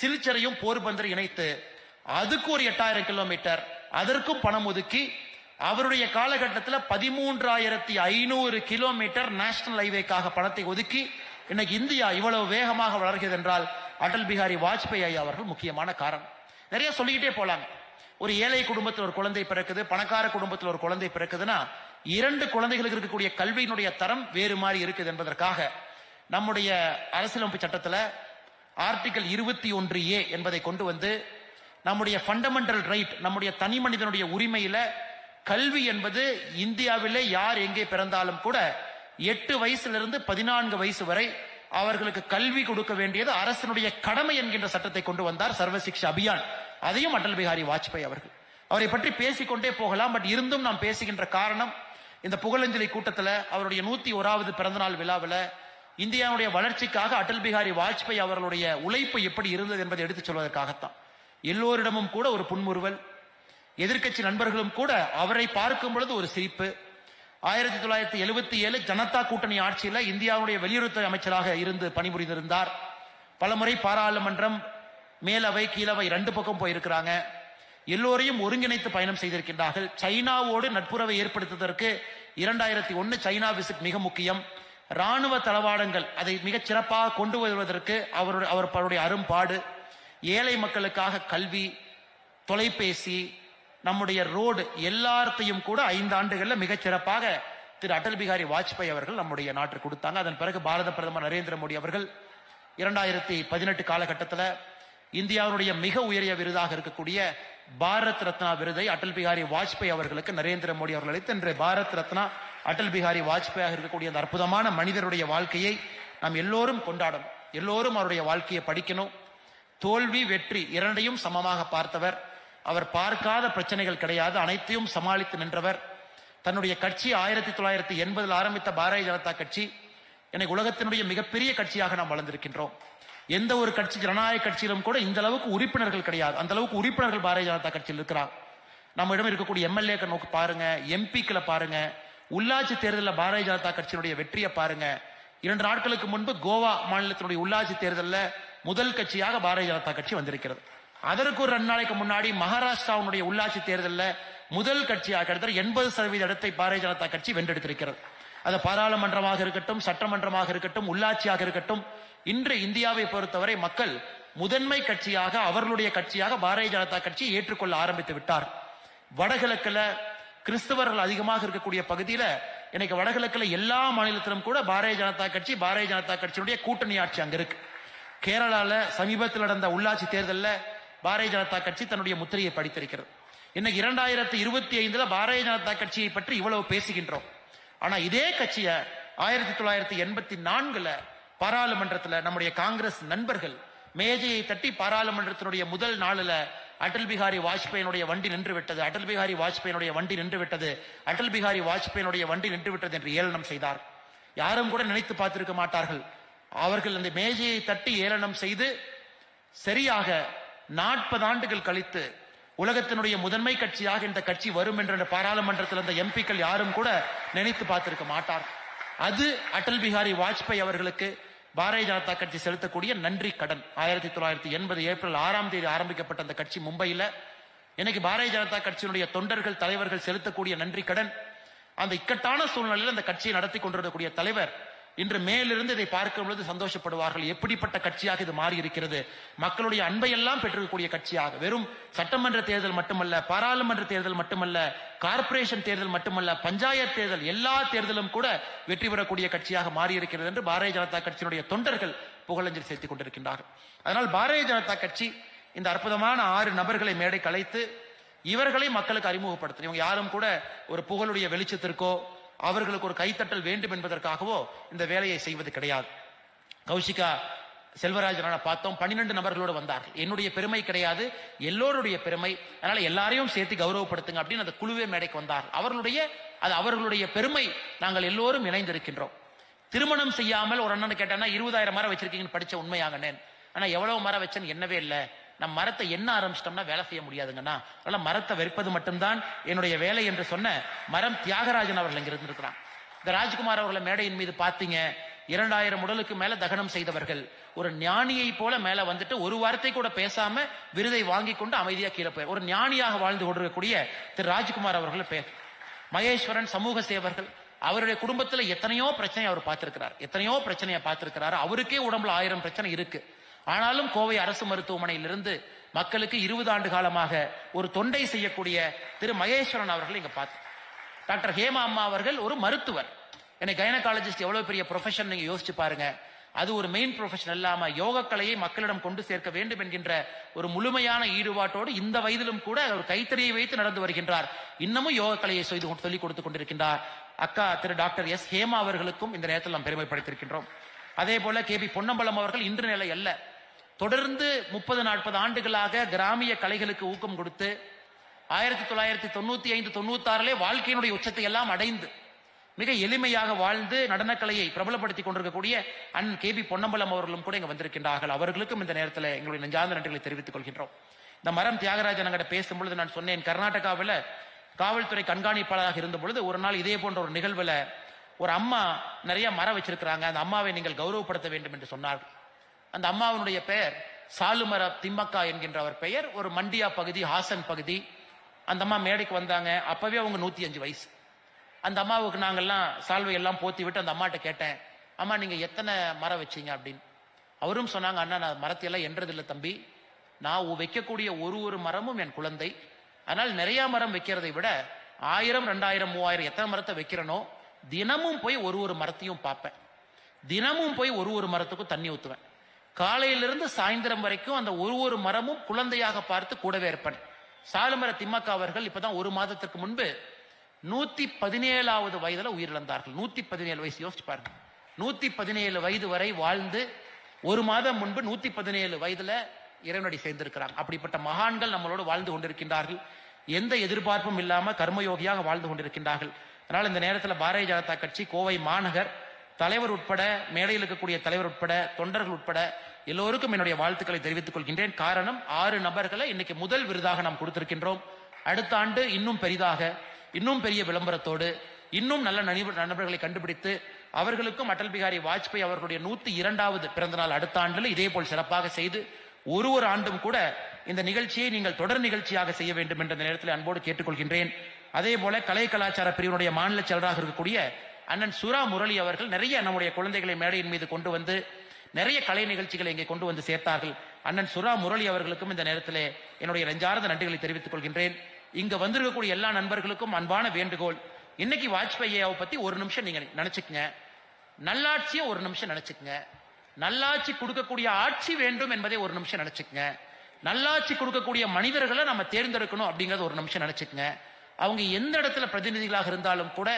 சில்சரையும் போர்பந்தர் இணைத்து அதுக்கு ஒரு எட்டாயிரம் கிலோமீட்டர் அதற்கும் பணம் ஒதுக்கி அவருடைய காலகட்டத்தில் பதிமூன்றாயிரத்தி ஐநூறு கிலோமீட்டர் நேஷனல் ஹைவேக்காக பணத்தை ஒதுக்கி இன்னைக்கு இந்தியா இவ்வளவு வேகமாக வளர்கிறது என்றால் அடல் பிஹாரி வாஜ்பாய் ஐயா அவர்கள் முக்கியமான காரணம். நிறைய சொல்லிக்கிட்டே போலாங்க. ஒரு ஏழை குடும்பத்தில் ஒரு குழந்தை பிறக்குது பணக்கார குடும்பத்தில் ஒரு குழந்தை பிறக்குதுன்னா இரண்டு குழந்தைகளுக்கு இருக்கக்கூடிய கல்வியினுடைய தரம் வேறு மாதிரி இருக்குது என்பதற்காக நம்முடைய அரசியலமைப்பு சட்டத்தில் ஆர்டிகல் இருபத்தி ஒன்று ஏ என்பதை கொண்டு வந்து நம்முடைய ஃபண்டமெண்டல் ரைட் நம்முடைய தனி மனிதனுடைய உரிமையில கல்வி என்பது இந்தியாவிலே யார் எங்கே பிறந்தாலும் கூட எட்டு வயசிலிருந்து பதினான்கு வயசு வரை அவர்களுக்கு கல்வி கொடுக்க வேண்டியது அரசனுடைய கடமை என்கின்ற சட்டத்தை கொண்டு வந்தார் சர்வசிக்ஷா அபியான். அதையும் அடல் பிகாரி வாஜ்பாய் அவர்கள். அவரை பற்றி பேசிக்கொண்டே போகலாம் பட் இருந்தும் நாம் பேசுகின்ற காரணம் இந்த புகழஞ்சலி கூட்டத்தில் அவருடைய நூத்தி ஓராவது பிறந்தநாள் விழாவில் இந்தியாவுடைய வளர்ச்சிக்காக அடல் பிகாரி வாஜ்பாய் அவர்களுடைய உழைப்பு எப்படி இருந்தது என்பதை எடுத்துச் சொல்வதற்காகத்தான். எல்லோரிடமும் கூட ஒரு புன்முறுவல் எதிர்க்கட்சி நண்பர்களும் கூட அவரை பார்க்கும் பொழுது ஒரு சிரிப்பு. ஆயிரத்தி தொள்ளாயிரத்தி எழுபத்தி ஏழு ஜனதா கூட்டணி ஆட்சியில் இந்தியாவுடைய வெளியுறவுத்துறை அமைச்சராக இருந்து பணிபுரிந்திருந்தார். பலமுறை பாராளுமன்றம் மேலவை கீழவை ரெண்டு பக்கம் போயிருக்கிறாங்க. எல்லோரையும் ஒருங்கிணைத்து பயணம் செய்திருக்கின்றார்கள். சைனாவோடு நட்புறவை ஏற்படுத்துவதற்கு இரண்டாயிரத்தி ஒன்னு சைனா விசிட் மிக முக்கியம். ராணுவ தளவாடங்கள் அதை மிகச் சிறப்பாக கொண்டு வருவதற்கு அவருடைய அவர் அவருடைய அரும்பாடு. ஏழை மக்களுக்காக கல்வி தொலைபேசி நம்முடைய ரோடு எல்லாத்தையும் கூட ஐந்து ஆண்டுகள்ல மிகச்சிறப்பாக திரு அடல் பிகாரி வாஜ்பாய் அவர்கள் நம்முடைய நாட்டிற்கு கொடுத்தாங்க. அதன் பிறகு பாரத பிரதமர் நரேந்திர மோடி அவர்கள் இரண்டாயிரத்தி பதினெட்டு காலகட்டத்தில் இந்தியாவுடைய மிக உயரிய விருதாக இருக்கக்கூடிய பாரத் ரத்னா விருதை அடல் பிகாரி வாஜ்பாய் அவர்களுக்கு நரேந்திர மோடி அவர்கள் அளித்து இன்று பாரத் ரத்னா அடல் பிகாரி வாஜ்பாயாக இருக்கக்கூடிய அந்த அற்புதமான மனிதருடைய வாழ்க்கையை நாம் எல்லோரும் கொண்டாடணும். எல்லோரும் அவருடைய வாழ்க்கையை படிக்கணும். தோல்வி வெற்றி இரண்டையும் சமமாக பார்த்தவர் அவர் பார்க்காத பிரச்சனைகள் கிடையாது. அனைத்தையும் சமாளித்து நின்றவர். தன்னுடைய கட்சி ஆயிரத்தி தொள்ளாயிரத்தி எண்பதில் ஆரம்பித்த பாரதிய ஜனதா கட்சி எனக்கு உலகத்தினுடைய மிகப்பெரிய கட்சியாக நாம் வளர்ந்திருக்கின்றோம். எந்த ஒரு கட்சி ஜனநாயக கட்சியிலும் கூட இந்த அளவுக்கு உறுப்பினர்கள் கிடையாது. அந்த அளவுக்கு உறுப்பினர்கள் பாரதிய ஜனதா கட்சியில் இருக்கிறார். நம்மிடம் இருக்கக்கூடிய எம்எல்ஏக்கள் நோக்கி பாருங்க எம்பிக்களை பாருங்க உள்ளாட்சி தேர்தலில் பாரதிய ஜனதா கட்சியினுடைய வெற்றியை பாருங்க. இரண்டு நாட்களுக்கு முன்பு கோவா மாநிலத்தினுடைய உள்ளாட்சி தேர்தலில் முதல் கட்சியாக பாரதிய ஜனதா கட்சி வந்திருக்கிறது. அதற்கு ஒரு ரெண்டு நாளைக்கு முன்னாடி மகாராஷ்டிராவுடைய உள்ளாட்சி தேர்தலில் முதல் கட்சியாக கிட்டத்தட்ட எண்பது சதவீத இடத்தை பாரதிய ஜனதா கட்சி வென்றெடுத்திருக்கிறது. அது பாராளுமன்றமாக இருக்கட்டும் சட்டமன்றமாக இருக்கட்டும் உள்ளாட்சியாக இருக்கட்டும் இன்று இந்தியாவை பொறுத்தவரை மக்கள் முதன்மை கட்சியாக அவர்களுடைய கட்சியாக பாரதிய ஜனதா கட்சி ஏற்றுக்கொள்ள ஆரம்பித்து விட்டார். வடகிழக்குல கிறிஸ்தவர்கள் அதிகமாக இருக்கக்கூடிய பகுதியில இன்னைக்கு வடகிழக்குல எல்லா மாநிலத்திலும் கூட பாரதிய ஜனதா கட்சி பாரதிய ஜனதா கட்சியினுடைய கூட்டணி ஆட்சி அங்க இருக்கு. கேரளால சமீபத்தில் நடந்த உள்ளாட்சி தேர்தலில் பாரதிய ஜனதா கட்சி தன்னுடைய முத்திரையை படித்திருக்கிறது. இன்னைக்கு இரண்டாயிரத்தி இருபத்தி ஐந்துல பாரதிய ஜனதா கட்சியை பற்றி இவ்வளவு பேசுகின்றோம். ஆனா இதே கட்சிய ஆயிரத்தி தொள்ளாயிரத்தி எண்பத்தி நான்குல பாராளுமன்றத்துல நம்முடைய காங்கிரஸ் நண்பர்கள் மேஜையை தட்டி பாராளுமன்றத்தினுடைய முதல் நாளில் அடல் பிகாரி வாஜ்பாயினுடைய வண்டி நின்று விட்டது அடல் பிகாரி வாஜ்பாயினுடைய வண்டி நின்று விட்டது அடல் பிகாரி வாஜ்பாயினுடைய வண்டி நின்று விட்டது என்று ஏளனம் செய்தார். யாரும் கூட நினைத்து பார்த்திருக்க மாட்டார்கள். அவர்கள் அந்த மேஜையை தட்டி ஏளனம் செய்து சரியாக நாற்பது ஆண்டுகள் கழித்து உலகத்தினுடைய முதன்மை கட்சியாக இந்த கட்சி வரும் என்ற பாராளுமன்றத்தில் இருந்த எம்பிக்கள் யாரும் கூட நினைத்து பார்த்திருக்க மாட்டார் அது அடல் பிஹாரி வாஜ்பாய் அவர்களுக்கு பாரதிய ஜனதா கட்சி செலுத்தக்கூடிய நன்றி கடன். ஆயிரத்தி தொள்ளாயிரத்தி எண்பது ஏப்ரல் ஆறாம் தேதி ஆரம்பிக்கப்பட்ட அந்த கட்சி மும்பையில இன்னைக்கு பாரதிய ஜனதா கட்சியினுடைய தொண்டர்கள் தலைவர்கள் செலுத்தக்கூடிய நன்றி கடன். அந்த இக்கட்டான சூழ்நிலையில் அந்த கட்சியை நடத்தி கொண்டிருக்கக்கூடிய தலைவர் இன்று மேலிருந்து இதை பார்க்கும் பொழுது சந்தோஷப்படுவார்கள். எப்படிப்பட்ட கட்சியாக இது மாறி இருக்கிறது மக்களுடைய அன்பையெல்லாம் பெற்றிருக்கக்கூடிய கட்சியாக. வெறும் சட்டமன்ற தேர்தல் மட்டுமல்ல பாராளுமன்ற தேர்தல் மட்டுமல்ல கார்ப்பரேஷன் தேர்தல் மட்டுமல்ல பஞ்சாயத் தேர்தல் எல்லா தேர்தலும் கூட வெற்றி பெறக்கூடிய கட்சியாக மாறி இருக்கிறது என்று பாரதிய ஜனதா கட்சியினுடைய தொண்டர்கள் புகழஞ்சல் சேர்த்துக் கொண்டிருக்கின்றார்கள். அதனால் பாரதிய ஜனதா கட்சி இந்த அற்புதமான ஆறு நபர்களை மேடை கலைத்து இவர்களை மக்களுக்கு அறிமுகப்படுத்தணும். இவங்க யாரும் கூட ஒரு புகழுடைய வெளிச்சத்திற்கோ அவர்களுக்கு ஒரு கைத்தட்டல் வேண்டும் என்பதற்காகவோ இந்த வேலையை செய்வது கிடையாது. கௌஷிகா செல்வராஜனான பார்த்தோம். பன்னிரண்டு நபர்களோடு வந்தார்கள். என்னுடைய பெருமை கிடையாது. எல்லோருடைய பெருமை. அதனால எல்லாரையும் சேர்த்து கௌரவப்படுத்துங்க அப்படின்னு அந்த குழுவே மேடைக்கு வந்தார்கள் அவர்களுடைய அது அவர்களுடைய பெருமை. நாங்கள் எல்லோரும் இணைந்திருக்கின்றோம். திருமணம் செய்யாமல் ஒரு அண்ணன் கேட்டானா இருபதாயிரம் மரம் வச்சிருக்கீங்கன்னு படிச்ச உண்மையாகனேன் ஆனா எவ்வளவு மரம் வச்சேன்னு என்னவே இல்லை. நம் மரத்தை என்ன ஆரம்பிச்சிட்டோம்னா வேலை செய்ய முடியாதுங்கண்ணா. அதனால மரத்தை வெறுப்பது மட்டும்தான் என்னுடைய வேலை என்று சொன்ன மரம் தியாகராஜன் அவர்கள் இங்க இருந்திருக்கிறான். இந்த ராஜ்குமார் அவர்களை மேடையின் மீது பார்த்தீங்க. இரண்டாயிரம் உடலுக்கு மேல தகனம் செய்தவர்கள். ஒரு ஞானியை போல மேல வந்துட்டு ஒரு வார்த்தை கூட பேசாம விருதை வாங்கி கொண்டு அமைதியா கீழே போய் ஒரு ஞானியாக வாழ்ந்து கொண்டிருக்கக்கூடிய திரு ராஜ்குமார் அவர்களை பேர். மகேஸ்வரன் சமூக சேவர்கள். அவருடைய குடும்பத்துல எத்தனையோ பிரச்சனை அவர் பார்த்திருக்கிறார். எத்தனையோ பிரச்சனையை பார்த்திருக்கிறார். அவருக்கே உடம்புல ஆயிரம் பிரச்சனை இருக்கு. ஆனாலும் கோவை அரசு மருத்துவமனையிலிருந்து மக்களுக்கு இருபது ஆண்டு காலமாக ஒரு தொண்டை செய்யக்கூடிய திரு மகேஸ்வரன் அவர்கள் இங்க பார்த்து டாக்டர் ஹேமா அம்மா அவர்கள் ஒரு மருத்துவர். எனக்கு கைனகாலஜிஸ்ட் எவ்வளவு பெரிய ப்ரொஃபஷன் நீங்க யோசிச்சு பாருங்க. அது ஒரு மெயின் ப்ரொஃபஷன் இல்லாம யோகக்கலையை மக்களிடம் கொண்டு சேர்க்க வேண்டும் என்கின்ற ஒரு முழுமையான ஈடுபாட்டோடு இந்த வயதிலும் கூட ஒரு கைத்தறியை வைத்து நடந்து வருகின்றார். இன்னமும் யோகக்கலையை செய்து சொல்லிக் கொடுத்துக் கொண்டிருக்கின்றார். அக்கா திரு டாக்டர் எஸ் ஹேமா அவர்களுக்கும் இந்த நேரத்தில் நாம் பெருமைப்படுத்தியிருக்கின்றோம். அதே போல கே பி பொன்னம்பலம் அவர்கள் இன்று நிலை அல்ல. தொடர்ந்து முப்பது நாற்பது ஆண்டுகளாக கிராமிய கலைகளுக்கு ஊக்கம் கொடுத்து ஆயிரத்தி தொள்ளாயிரத்தி தொண்ணூத்தி ஐந்து தொண்ணூத்தி ஆறிலே வாழ்க்கையினுடைய உச்சத்தை எல்லாம் அடைந்து மிக எளிமையாக வாழ்ந்து நடனக்கலையை பிரபலப்படுத்தி கொண்டிருக்கக்கூடிய அன் கே பி பொன்னம்பலம் அவர்களும் கூட இங்க வந்திருக்கின்றார்கள். அவர்களுக்கும் இந்த நேரத்தில் எங்களுடைய நெஞ்சார்ந்த நன்றிகளை தெரிவித்துக் கொள்கின்றோம். இந்த மரம் தியாகராஜன் அங்கிட்ட பேசும்பொழுது நான் சொன்னேன் கர்நாடகாவில் காவல்துறை கண்காணிப்பாளராக இருந்த பொழுது ஒரு நாள் இதே போன்ற ஒரு நிகழ்வுல ஒரு அம்மா நிறைய மரம் வச்சிருக்கிறாங்க. அந்த அம்மாவை நீங்கள் கௌரவப்படுத்த வேண்டும் என்று சொன்னார்கள். அந்த அம்மாவினுடைய பெயர் சாலுமர திம்மக்கா என்கின்ற அவர் பெயர். ஒரு மண்டியா பகுதி ஹாசன் பகுதி. அந்த அம்மா மேடைக்கு வந்தாங்க. அப்பவே அவங்க நூத்தி அஞ்சு வயசு. அந்த அம்மாவுக்கு நாங்கெல்லாம் சால்வை எல்லாம் போத்தி விட்டு அந்த அம்மாட்ட கேட்டேன் அம்மா நீங்க எத்தனை மரம் வச்சீங்க? அப்படின்னு. அவரும் சொன்னாங்க அண்ணா நான் மரத்தையெல்லாம் என்றதில்லை தம்பி. நான் வைக்கக்கூடிய ஒரு ஒரு மரமும் என் குழந்தை. அதனால் நிறைய மரம் வைக்கிறதை விட ஆயிரம் ரெண்டாயிரம் மூவாயிரம் எத்தனை மரத்தை வைக்கிறனோ தினமும் போய் ஒரு ஒரு மரத்தையும் பார்ப்பேன். தினமும் போய் ஒரு ஒரு மரத்துக்கும் தண்ணி ஊத்துவேன். காலையிலிருந்து சாயந்தரம் வரைக்கும் அந்த ஒரு ஒரு மரமும் குழந்தையாக பார்த்து கூடவே இருப்பேன். சாலுமர திம்மக்கா அவர்கள் இப்பதான் ஒரு மாதத்திற்கு முன்பு நூத்தி பதினேழாவது வயதுல உயிரிழந்தார்கள். நூத்தி பதினேழு வயசு யோசிச்சு பாருங்க. நூத்தி பதினேழு வயது வரை வாழ்ந்து ஒரு மாதம் முன்பு நூத்தி பதினேழு வயதுல இறைவனடி சேர்ந்திருக்கிறாங்க. அப்படிப்பட்ட மகான்கள் நம்மளோடு வாழ்ந்து கொண்டிருக்கின்றார்கள். எந்த எதிர்பார்ப்பும் இல்லாம கர்மயோகியாக வாழ்ந்து கொண்டிருக்கின்றார்கள். அதனால் இந்த நேரத்தில் பாரதிய ஜனதா கட்சி கோவை மாநகர் தலைவர் உட்பட மேடையில் இருக்கக்கூடிய தலைவர் உட்பட தொண்டர்கள் உட்பட எல்லோருக்கும் என்னுடைய வாழ்த்துக்களை தெரிவித்துக் கொள்கின்றேன். காரணம் ஆறு நபர்களை இன்னைக்கு முதல் விருதாக நாம் கொடுத்திருக்கின்றோம். அடுத்த ஆண்டு இன்னும் பெரிதாக இன்னும் பெரிய விளம்பரத்தோடு இன்னும் நல்ல நண்பர் நண்பர்களை கண்டுபிடித்து அவர்களுக்கும் அடல் பிகாரி வாஜ்பாய் அவர்களுடைய நூத்தி இரண்டாவது பிறந்த நாள் அடுத்த ஆண்டில் இதே போல் சிறப்பாக செய்து ஒரு ஒரு ஆண்டும் கூட இந்த நிகழ்ச்சியை நீங்கள் தொடர் நிகழ்ச்சியாக செய்ய வேண்டும் என்ற நேரத்தில் அன்போடு கேட்டுக்கொள்கின்றேன். அதே போல கலை கலாச்சார பிரிவினுடைய மாநில செயலராக இருக்கக்கூடிய அண்ணன் சுரா முரளி அவர்கள் நிறைய நம்முடைய குழந்தைகளை மேடையின் மீது கொண்டு வந்து நிறைய கலை நிகழ்ச்சிகளை இங்கே கொண்டு வந்து சேர்த்தார்கள். அண்ணன் சுரா முரளி அவர்களுக்கும் இந்த நேரத்தில் என்னுடைய நெஞ்சார்ந்த நன்றிகளை தெரிவித்துக் கொள்கின்றேன். இங்க வந்திருக்கக்கூடிய எல்லா நண்பர்களுக்கும் அன்பான வேண்டுகோள். இன்னைக்கு வாஜ்பாயை பத்தி ஒரு நிமிஷம் நீங்க நினைச்சுக்கங்க. நல்லாட்சியை ஒரு நிமிஷம் நினைச்சுக்கங்க. நல்லாட்சி கொடுக்கக்கூடிய ஆட்சி வேண்டும் என்பதை ஒரு நிமிஷம் நினைச்சுக்கங்க. நல்லாட்சி கொடுக்கக்கூடிய மனிதர்களை நம்ம தேர்ந்தெடுக்கணும் அப்படிங்கறத ஒரு நிமிஷம் நினைச்சுக்கங்க. அவங்க எந்த இடத்துல பிரதிநிதிகளாக இருந்தாலும் கூட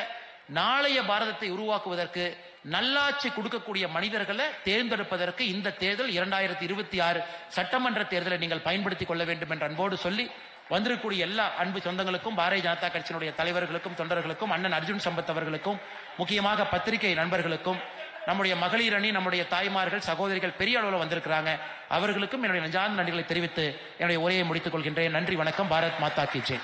நாளைய பாரதத்தை உருவாக்குவதற்கு நல்லாட்சி கொடுக்கக்கூடிய மனிதர்களை தேர்ந்தெடுப்பதற்கு இந்த தேர்தல் இரண்டாயிரத்தி இருபத்தி ஆறு சட்டமன்ற தேர்தலை நீங்கள் பயன்படுத்திக் கொள்ள வேண்டும் என்ற அன்போடு சொல்லி வந்திருக்கக்கூடிய எல்லா அன்பு சொந்தங்களுக்கும் பாரதிய ஜனதா கட்சியினுடைய தலைவர்களுக்கும் தொண்டர்களுக்கும் அண்ணன் அர்ஜுன் சம்பத் அவர்களுக்கும் முக்கியமாக பத்திரிகை நண்பர்களுக்கும் நம்முடைய மகளிர் அணி நம்முடைய தாய்மார்கள் சகோதரிகள் பெரிய அளவில் வந்திருக்கிறாங்க. அவர்களுக்கும் என்னுடைய நெஞ்சார்ந்த நன்றிகளை தெரிவித்து என்னுடைய உரையை முடித்துக் கொள்கின்றேன். நன்றி வணக்கம். பாரத் மாதா கி ஜெய்.